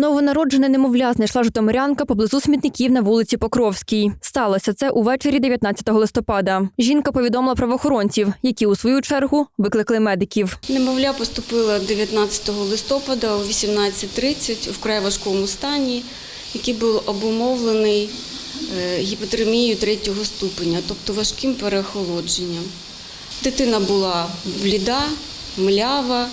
Новонароджене немовля знайшла житомирянка поблизу смітників на вулиці Покровській. Сталося це увечері 19 листопада. Жінка повідомила правоохоронців, які у свою чергу викликали медиків. Немовля поступила 19 листопада о 18.30 в вкрай важкому стані, який був обумовлений е, гіпотермією третього ступеня, тобто важким переохолодженням. Дитина була бліда, млява,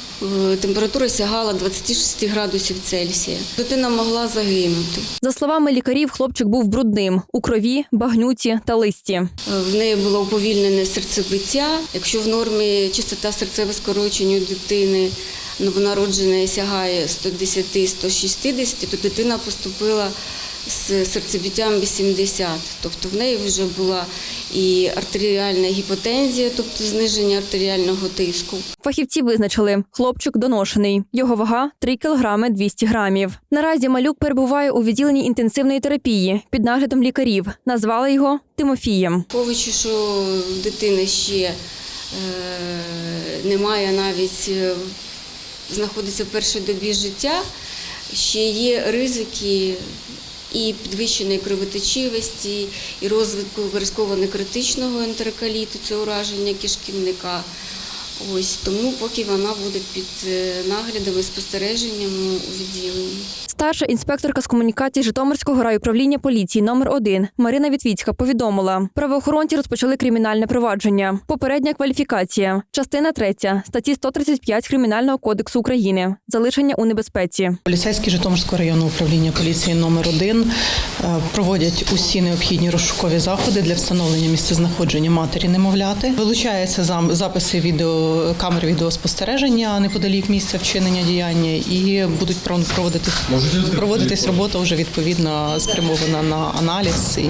температура сягала 26 градусів Цельсія. Дитина могла загинути. За словами лікарів, хлопчик був брудним у крові, багнюці та листі. В неї було уповільнене серцебиття. Якщо в нормі чистота серцеве скорочення у дитини новонародженої сягає 110-160, то дитина поступила з серцебиттям 80. Тобто в неї вже була і артеріальна гіпотензія, тобто зниження артеріального тиску. Фахівці визначили, хлопчик доношений. Його вага 3 кг 200 грамів. Наразі малюк перебуває у відділенні інтенсивної терапії під наглядом лікарів. Назвали його Тимофієм. Враховуючи, що в дитини ще е, немає навіть е, знаходиться в першій добі життя, ще є ризики і підвищеної кровотечивості, і розвитку виразково-некритичного ентероколіту, це ураження кишківника. Ось тому, поки вона буде під е, наглядом і спостереженням у відділенні. Старша інспекторка з комунікації Житомирського райуправління поліції номер 1 Марина Вітвіцька повідомила, правоохоронці розпочали кримінальне провадження. Попередня кваліфікація, частина 3 статті 135 Кримінального кодексу України. Залишення у небезпеці. Поліцейські Житомирського районного управління поліції номер 1 проводять усі необхідні розшукові заходи для встановлення місцезнаходження матері немовляти. Вилучаються записи відео камер відеоспостереження неподалік місця вчинення діяння і будуть пров- проводити проводитись робота вже відповідно спрямована на аналіз і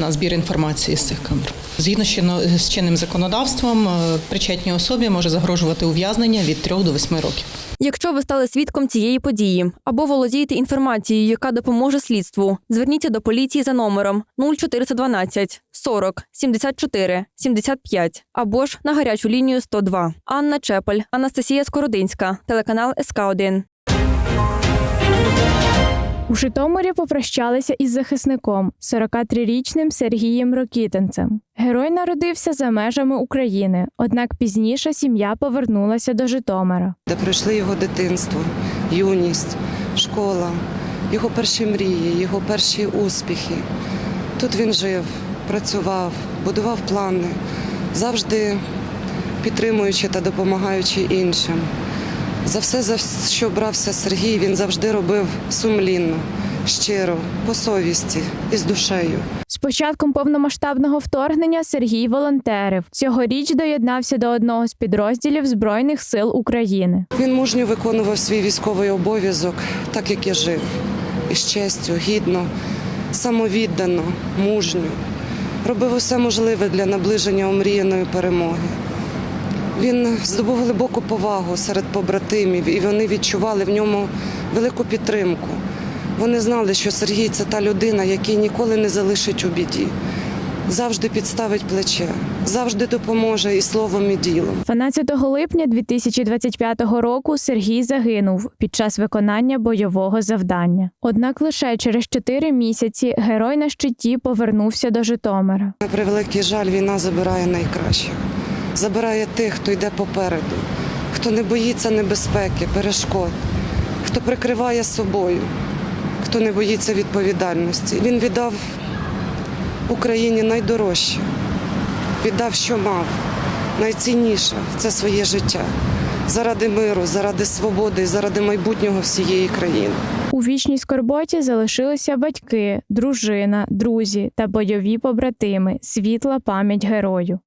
на збір інформації з цих камер. Згідно з з чинним законодавством, е, причетній особі може загрожувати ув'язнення від 3 до 8 років. Якщо ви стали свідком цієї події або володієте інформацією, яка допоможе слідству, зверніться до поліції за номером 0412 40 74 75 або ж на гарячу лінію 102. Анна Чепель, Анастасія Скородинська, телеканал СК 1 У Житомирі попрощалися із захисником 43-річним Сергієм Рокітинцем. Герой народився за межами України, однак пізніше сім'я повернулася до Житомира. де пройшли його дитинство, юність, школа, його перші мрії, його перші успіхи. Тут він жив, працював, будував плани, завжди підтримуючи та допомагаючи іншим. За все, за що брався Сергій, він завжди робив сумлінно, щиро, по совісті і з душею. З початком повномасштабного вторгнення Сергій волонтерив. Цьогоріч доєднався до одного з підрозділів Збройних сил України. Він мужньо виконував свій військовий обов'язок, так як я жив, із честю, гідно, самовіддано, мужньо. Робив усе можливе для наближення омріяної перемоги. Він здобув глибоку повагу серед побратимів, і вони відчували в ньому велику підтримку. Вони знали, що Сергій це та людина, який ніколи не залишить у біді, завжди підставить плече, завжди допоможе і словом, і ділом. 12 липня 2025 року Сергій загинув під час виконання бойового завдання. Однак лише через 4 місяці герой на щиті повернувся до Житомира. На превеликий жаль, війна забирає найкращих, забирає тих, хто йде попереду, хто не боїться небезпеки, перешкод, хто прикриває собою, хто не боїться відповідальності. Він віддав Україні найдорожче, віддав, що мав, найцінніше це своє життя. Заради миру, заради свободи, заради майбутнього всієї країни. У вічній скорботі залишилися батьки, дружина, друзі та бойові побратими. Світла пам'ять герою.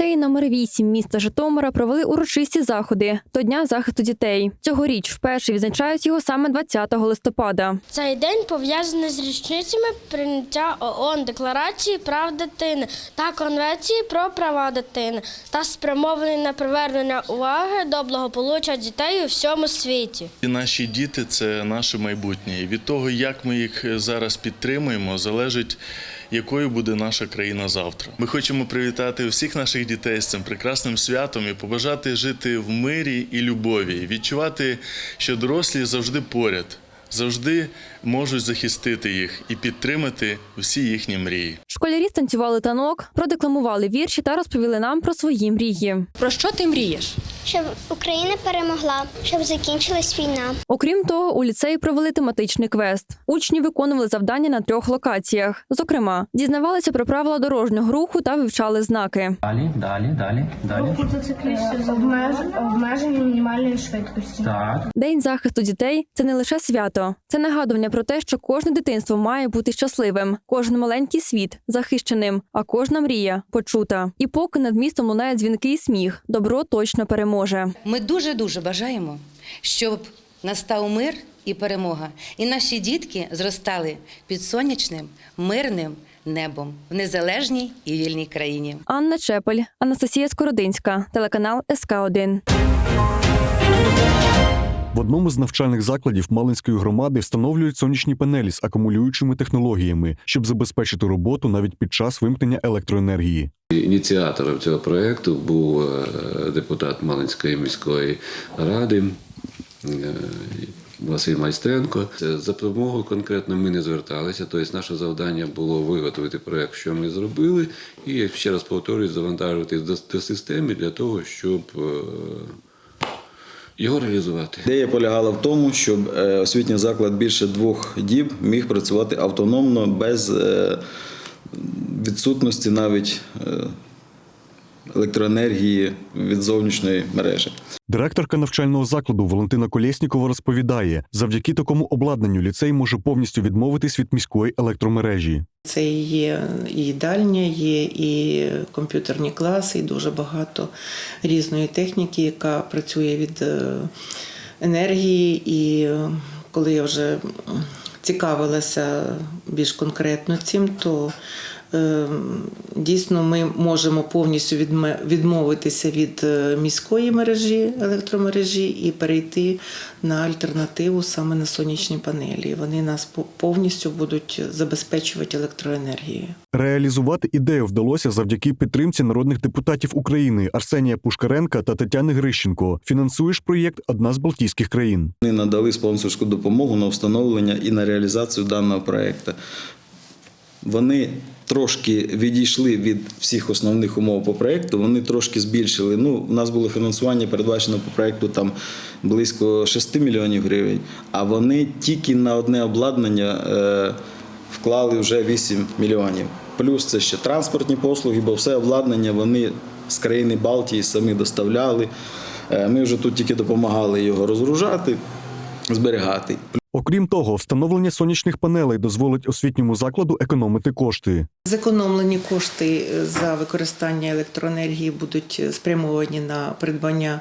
Ліцеї номер 8 міста Житомира провели урочисті заходи до Дня захисту дітей. Цьогоріч вперше відзначають його саме 20 листопада. Цей день пов'язаний з річницями прийняття ООН Декларації прав дитини та Конвенції про права дитини та спрямований на привернення уваги до благополуччя дітей у всьому світі. І наші діти це наше майбутнє. І від того, як ми їх зараз підтримуємо, залежить, якою буде наша країна завтра. Ми хочемо привітати всіх наших дітей з цим прекрасним святом і побажати жити в мирі і любові, відчувати, що дорослі завжди поряд, завжди можуть захистити їх і підтримати всі їхні мрії. Школярі станцювали танок, продекламували вірші та розповіли нам про свої мрії. Про що ти мрієш? щоб Україна перемогла, щоб закінчилась війна. Окрім того, у ліцеї провели тематичний квест. Учні виконували завдання на трьох локаціях. Зокрема, дізнавалися про правила дорожнього руху та вивчали знаки. Далі, далі, далі, далі. З обмеженням мінімальної швидкості. Так. День захисту дітей це не лише свято, це нагадування про те, що кожне дитинство має бути щасливим, кожен маленький світ захищеним, а кожна мрія почута. І поки над містом лунає дзвінкий сміх, добро точно переможе. Ми дуже дуже бажаємо, щоб настав мир і перемога, і наші дітки зростали під сонячним, мирним небом в незалежній і вільній країні. Анна Чепель, Анастасія Скородинська, телеканал СК 1 В одному з навчальних закладів Малинської громади встановлюють сонячні панелі з акумулюючими технологіями, щоб забезпечити роботу навіть під час вимкнення електроенергії. Ініціатором цього проєкту був е, депутат Малинської міської ради е, Василь Майстренко. За допомогою конкретно ми не зверталися. Тобто наше завдання було виготовити проєкт, що ми зробили, і ще раз повторюю, завантажувати до, до системи для того, щоб е, його реалізувати. Ідея полягала в тому, щоб е, освітній заклад більше двох діб міг працювати автономно без е, відсутності навіть е, електроенергії від зовнішньої мережі. Директорка навчального закладу Валентина Колєснікова розповідає, завдяки такому обладнанню ліцей може повністю відмовитись від міської електромережі. Це є і їдальня, є і комп'ютерні класи, і дуже багато різної техніки, яка працює від е, енергії. І е, коли я вже цікавилася більш конкретно цим, то дійсно ми можемо повністю відмовитися від е, міської мережі, електромережі і перейти на альтернативу саме на сонячні панелі. Вони нас по- повністю будуть забезпечувати електроенергією. Реалізувати ідею вдалося завдяки підтримці народних депутатів України Арсенія Пушкаренка та Тетяни Грищенко. Фінансуєш проєкт одна з Балтійських країн. Вони надали спонсорську допомогу на встановлення і на реалізацію даного проєкту. Вони трошки відійшли від всіх основних умов по проєкту, вони трошки збільшили. Ну, у нас було фінансування передбачено по проєкту там близько 6 мільйонів гривень, а вони тільки на одне обладнання е, вклали вже 8 мільйонів. Плюс це ще транспортні послуги, бо все обладнання вони з країни Балтії самі доставляли. Е, Ми вже тут тільки допомагали його розгружати, зберігати. Окрім того, встановлення сонячних панелей дозволить освітньому закладу економити кошти. Зекономлені кошти за використання електроенергії будуть спрямовані на придбання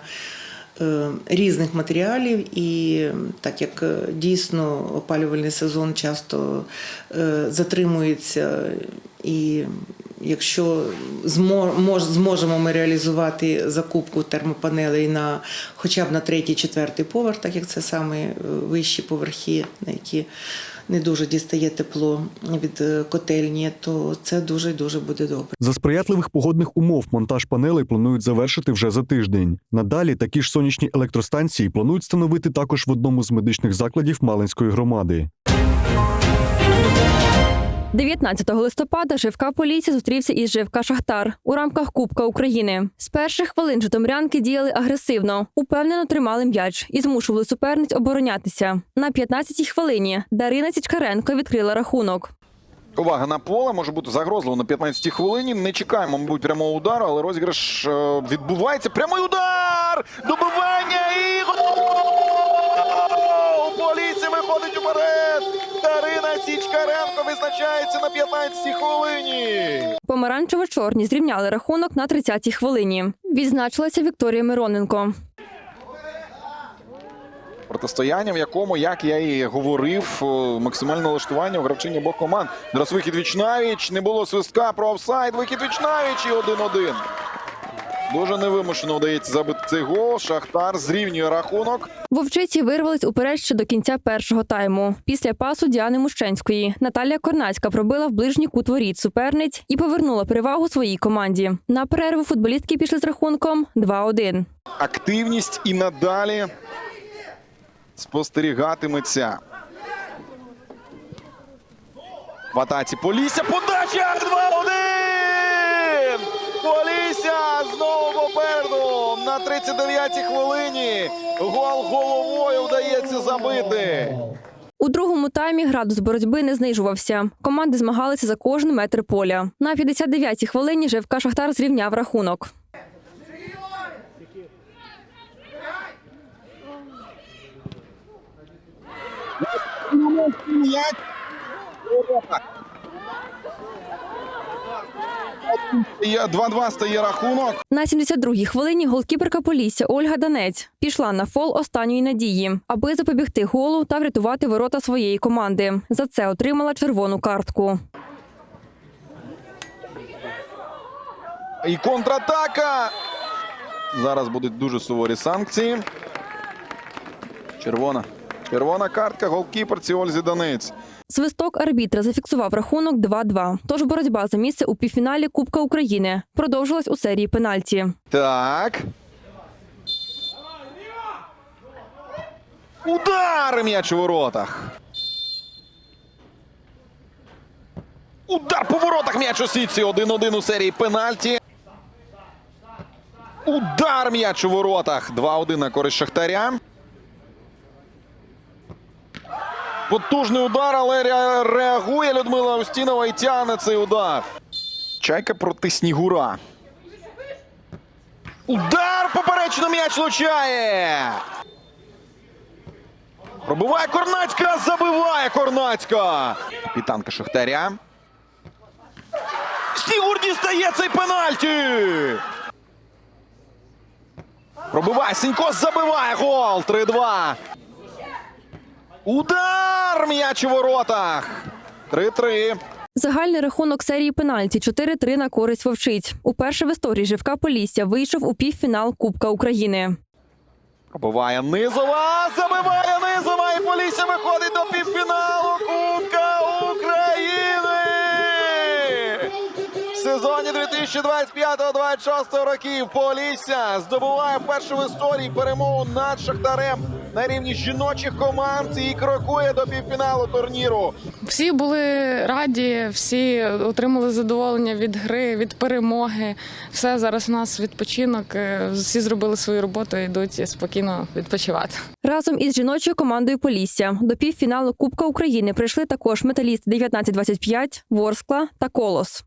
е, різних матеріалів, і так як е, дійсно опалювальний сезон часто е, затримується, і якщо змо- мож- зможемо ми реалізувати закупку термопанелей на хоча б на третій, четвертий поверх, так як це саме е, вищі поверхи, на які не дуже дістає тепло від е, котельні, то це дуже дуже буде добре. За сприятливих погодних умов монтаж панелей планують завершити вже за тиждень. Надалі такі ж сонячні електростанції планують встановити також в одному з медичних закладів Малинської громади. 19 листопада ЖФК Полісся зустрівся із ЖФК Шахтар у рамках Кубка України. З перших хвилин житомирянки діяли агресивно, упевнено тримали м'яч і змушували суперниць оборонятися. На 15-й хвилині Дарина Цічкаренко відкрила рахунок. Увага на поле може бути загрозливо на 15-й хвилині. Не чекаємо, мабуть, прямого удару, але розіграш е, відбувається. Прямий удар! Добивання і Дарина Січкаренко визначається на 15-й хвилині. Помаранчево-чорні зрівняли рахунок на 30-й хвилині. Відзначилася Вікторія Мироненко. Протистояння, в якому, як я і говорив, максимальне налаштування у гравчині обох команд. Зараз вихід Вічнавіч, не було свистка про офсайд. Вихід Вічнавіч і 1-1. Дуже невимушено вдається забити цей гол. Шахтар зрівнює рахунок. Вовчиці вирвались уперед ще до кінця першого тайму. Після пасу Діани Мущенської Наталія Корнацька пробила в ближній кут воріт суперниць і повернула перевагу своїй команді. На перерву футболістки пішли з рахунком 2-1. Активність і надалі спостерігатиметься. В атаці Полісся. Подача 2-1! Полісся знову попереду на 39-й хвилині. Гол головою вдається забити. У другому таймі градус боротьби не знижувався. Команди змагалися за кожен метр поля. На 59-й хвилині ЖФК Шахтар зрівняв рахунок. Є 2-2 стає рахунок. На 72-й хвилині голкіперка Полісся Ольга Данець пішла на фол останньої надії, аби запобігти голу та врятувати ворота своєї команди. За це отримала червону картку. І контратака. Зараз будуть дуже суворі санкції. Червона. Червона картка голкіперці Ользі Данець. Свисток арбітра зафіксував рахунок 2-2. Тож боротьба за місце у півфіналі Кубка України продовжилась у серії пенальті. Так. Удар м'яч у воротах. Удар по воротах м'яч у сітці. 1-1 у серії пенальті. Удар м'яч у воротах. 2-1 на користь Шахтаря. Потужний удар, але реагує Людмила Устінова і тягне цей удар. Чайка проти Снігура. Удар поперечно м'яч влучає. Пробиває Корнацька, забиває Корнацька. Капітанка Шахтаря. Снігур дістає цей пенальті. Пробиває Сінько, забиває гол. 3-2. Удар м'яч у воротах. 3-3. Загальний рахунок серії пенальті 4-3 на користь вовчиць. Уперше в історії Живка Полісся вийшов у півфінал Кубка України. Пробиває Низова, забиває Низова і Полісся виходить до півфіналу Кубка України. В сезоні 2025-26 років Полісся здобуває вперше в історії перемогу над Шахтарем на рівні жіночих команд і крокує до півфіналу турніру. Всі були раді, всі отримали задоволення від гри, від перемоги. Все зараз у нас відпочинок. е, Всі зробили свою роботу і йдуть спокійно відпочивати. Разом із жіночою командою Полісся до півфіналу Кубка України прийшли також металіст 1925, Ворскла та Колос.